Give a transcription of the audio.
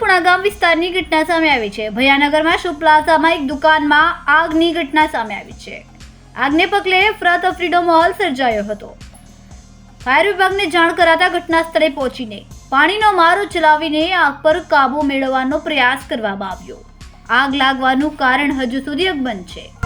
પુણા વિસ્તારની ઘટના સામે આવી છે. ભયાનગરમાં શુભ પ્લાઝામાં દુકાનમાં આગની ઘટના સામે આવી છે. આગને પગલે અફરાતફરીનો માહોલ સર્જાયો હતો. ફાયર વિભાગને જાણ કરાતા ઘટના સ્થળે પહોંચીને પાણીનો મારો ચલાવીને આગ પર કાબુ મેળવવાનો પ્રયાસ કરવામાં આવ્યો. આગ લાગવાનું કારણ હજુ સુધી અકબંધ છે.